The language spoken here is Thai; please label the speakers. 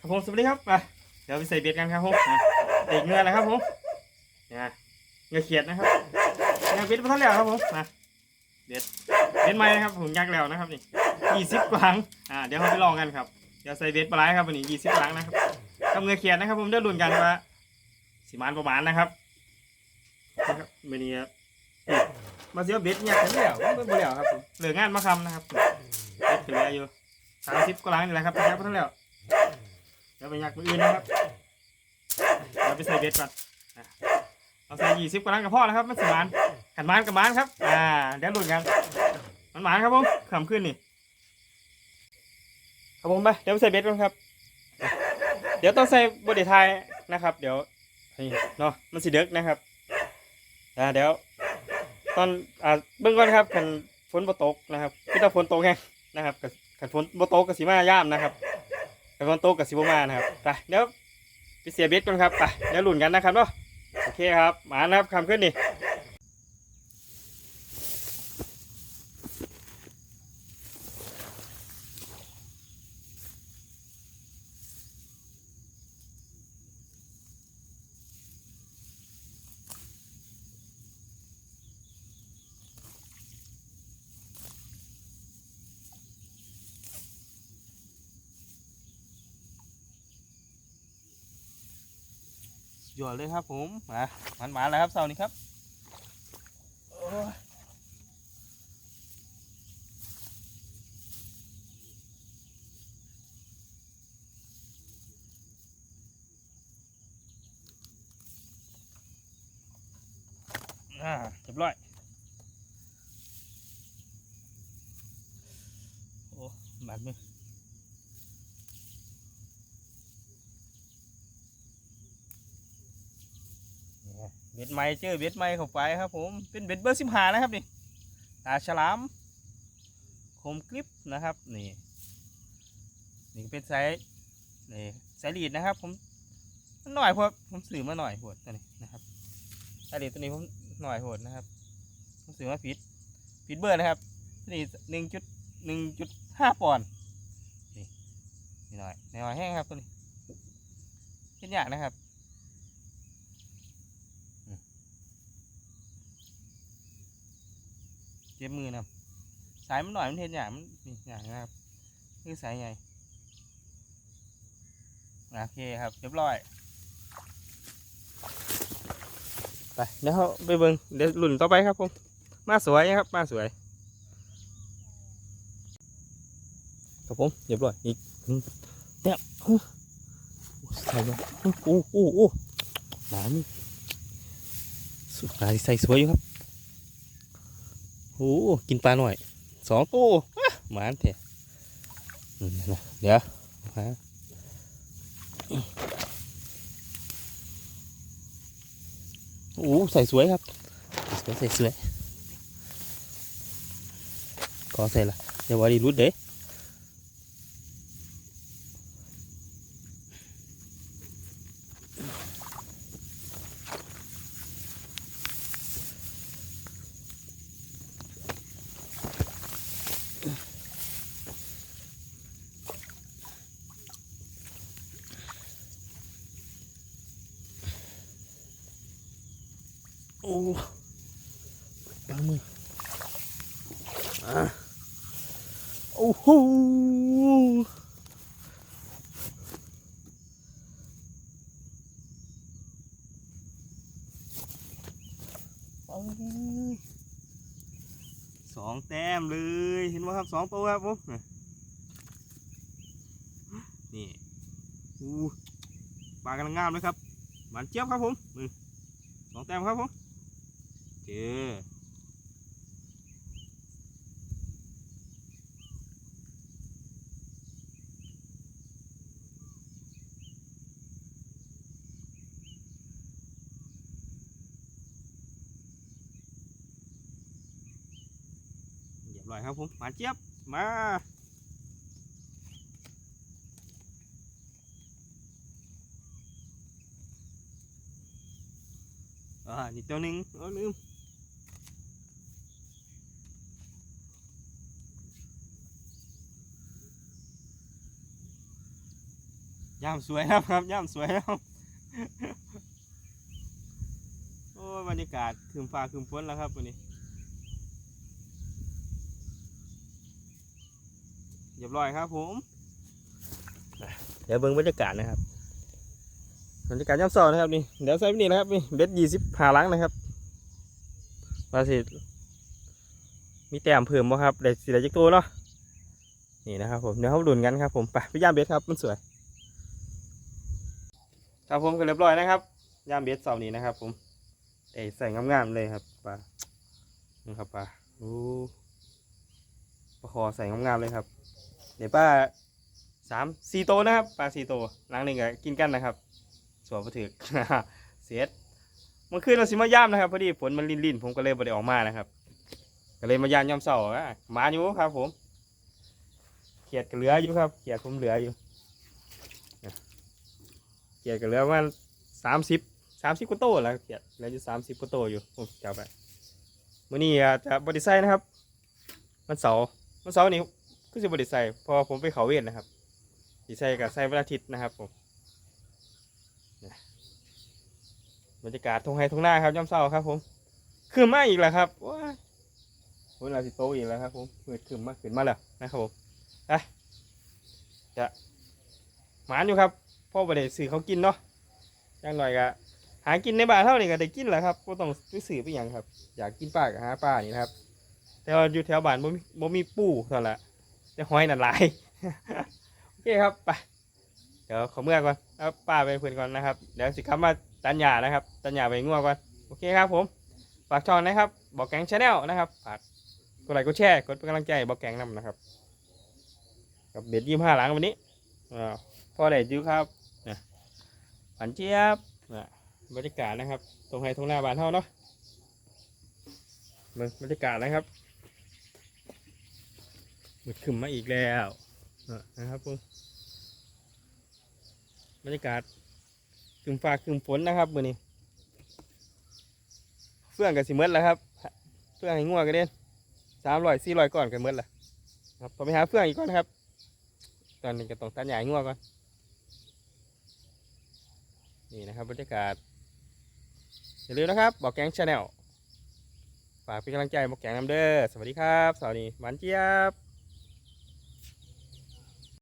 Speaker 1: ครับผมสวัสดีครับมาเดี๋ยวไปใส่เบ็ดกันครับผมนะเด็กเงือนะครับผมนะเงือเขียดนะครับยังเบ็ดมาเท่าไหร่ครับผมมาเบ็ดเบ็ดใหมนะครับผมยักแล้วนะครับนี่ยี่สิบกลังอ่าเดี๋ยวเราไปลองกันครับเดี๋ยวใส่เบ็ดปลาไหลครับวันนี้ยี่สิบกลังนะครับกับเงือเขียดนะครับ ผมเดี๋ยวลุ้นกันว่าสิมานประมาณนะครับนะครับวันนี้นี่มาเสียเบ็ดยักกันแล้วไม่บ่แล้วครับผมเหลืองานมาคำนะครับเบ็ดเหลืออยู่สามสิบกลังนี่แหละครับยักมาเท่าไหร่ เดี๋ยวไปยักมืออื่นนะครับเดี๋ยวไปใส่เบ็ดก่อนอะเอาใส่ยี่สิบกว่าลังกับพ่อแล้วครับมันสิมานขันมานกับมานครับ อ่าเดี๋ยวหลุดกันมันหมานครับผมขำขึ้นนี่ครับผมไปเดี๋ยวไปใส่เบ็ดก่อนครับ เดี๋ยวต้องใส่บไดไทายนะครับ เดี๋ยวนี่เนาะมันสิเด็กนะครับอ่าเดี๋ยวตอนอ่าเบื้องก่อนครับขันฝนบ่ตกนะครับพี่ตาฝนตกแห้งนะครับขันฝนบ่ตกก็สิมาย่ามนะครับ ไปบนโต๊กับซิบมานะครับไปเดี๋ยวไปเสียเบสกันครับไปเดี๋ยวหลุนกันนะครับเนาะโอเคครับมานะครับคำขึ้นนี่ ยอดเลยครับผมมามันมาแล้วครับเสาร์นี้ครับอ่าเรียบร้อยโอ้บาดมือ เบ็ดไม้เจอเบ็ดไม้เข้าไปครับผมเป็นเบ็ดเบอร์สิบห้านะครับนี่ตาฉลามคมกริบนะครับนี่นี่เป็นไซส์นี่ไซส์ลีดนะครับ ผมมันหน่อยพวกผมซื้อมาหน่อยโหดตัวนี้นะครับไซส์ลีดตัวนี้ผมหน่อยโหดนะครับ ผมซื้อมาผิดผิดเบอร์นะครับตัวนี้หนึ่งจุดหนึ่งจุดห้าปอนด์นี่นี่หน่อยหน่อยแห้งครับตัวนี้เป็นอยางนะครับ เจ็บมือนะสายมันหน่อยมันเห็นอย่างมันนี่อย่างนะครับคือสายใหญ่โอเคครับเรียบร้อยไปเดี๋ยวไปเบิ้งเดี๋ยวหลุ่นต่อไปครับผมมาสวยครับมาสวยครับผมเรียบร้อยอีกหนึ่งแต้มโอ้ใส่เลยโอ้โอ้โอ้โอ้หนานี่สุดหนาที่ใส่สวยอยู่ครับ โอ้กินปลาหน่อยสองตัวหมานเถอะเดี๋ยวฮะโอ้ใส่สวยครับใส่สวยใส่สวยก็ใส่ละเดี๋ยววันนี้รุดเด้ โอ้บางมืออะโอ้โหโอ้ยสองแต้มเลยเห็นไหมครับสองตัวครับผมนี่อู้ปลากำลังงามเลยครับหวานเจี๊ยบครับผมมือสองแต้มครับผม เจอเรียบร้อยครับผมหวานเจี๊ ย่านี่ตัวหนึ่งเออลืมย่ามสวยนะครับย่ามสวยนะครับโอ้บรรยากาศคืมฟ้าคืมฝนแล้วครับวันนี้เรียบร้อยครับผมเดี๋ยวเบิ่งบรรยากาศนะครับบรรยากาศย่ำซอนะครับนี่เดี๋ยวใส่ไปนี่นะครับนี่เบ็ดยี่สิบหาลังนะครับมาสิมีแต้มเพิ่มบ่ครับได้สิได้จักตัวเนาะนี่นะครับผมเดี๋ยวเขาดุนกันครับผมไปไปย่ามเบ็ดครับมันสวย ครับผมก็เรียบร้อยนะครับย่ามเบ็ดเสานี้นะครับ ผมเอ้ใส่งามๆเลยครับปลานี่ครับปลาโอ้ปลาคอใส่งามๆเลยครับ เดี๋ยวป้าสามสี่โตวนะครับปลาสี่โตวหลังหนึ่งก็กินกันนะครับสวมประถือเสียดเมื่อคืนเราสิมาย่ามนะครับพอดีฝนมันลิ่นๆผมก็เลยบ่ได้ออกมานะครับ ก็เลยมาย่ามย่ำเสาร์อะมาอยู่ครับ ผมเขียดก็เหลืออยู่ครับเขียดผมเหลืออยู่ กียดกันเหลือประมาสามสิบสามสิบกว่าโตแล้วเกียดเหลืออยู่สามสิบกว่าโตอยู่โอ้จับไปมื่อนี้จะบริไซนะครับมันเสาร์มันเสาร์นี้ก็จะบริไซเพอผมไปเขาเวทนะครับดีไซกับไซวันอาทิตย์นะครับผมบรรยากาศทงไฮทงหน้าครับย่ำเสาครับ ผมคืนมาอีกแล้วครับว้าวันอาทิโตอีกแล้วครับผมเปิดคืนมาขึ้นมาแล้วนะครับผมไปจะหมานอยู่ครับ พ่อบ่ได้ซื้อเขากินเนาะอย่างหน่อยก็หากินในบ้านเท่านี้ก็ได้กินแหละครับบ่ต้องไปซื้อไปหยังครับ อยากกินปลาก็หาปลานี่นะครับ แต่ว่าอยู่แถวบ้านบ่มีบ่มีปูเท่านั้นละแต่หอยนั่นหลายโอเคครับไปเดี๋ยวขอเมื่อก่อนเอาปลาไปเพื่อนก่อนนะครับ เดี๋ยวสิครับมาตันหยานะครับ ตันหยาไปง่วงก่อนโอเคครับผมฝากช่องนะครับ บอกแกงชาแนลนะครับฝากกดไลค์กดแชร์กดเป็นกำลังใจบอกแกงนำนะครับ กับเบ็ดยี่ห้าหลังวันนี้อ่า พอได้อยู่ครับหวานเจี๊ยบนะบรรยากาศนะครับ ตรงไฮตรงหน้าบ้านเท่าเนาะเบิ่งบรรยากาศนะครับมืดขึ้นมาอีกแล้วอะนะครับผมบรรยากาศคืมฟ้าคืมฝนนะครับมือนี้เฟื่องกับสิเมดแล้วครับเฟื่องให้งัวกันเด่นสามร้อยสี่ร้อยก่อนกันเมดละครับผมไปหาเฟื่องอีกก่อนนะครับ ตอนนี้ก็ต้องตัดใหญ่งัวก่อน นี่นะครับบรรยากาศ อย่าลืมนะครับ บอกแกงชาแนลฝากเป็นกำลังใจบอกแกงน้ำเด้อ สวัสดีครับสวัสดีหวานเจี๊ยบ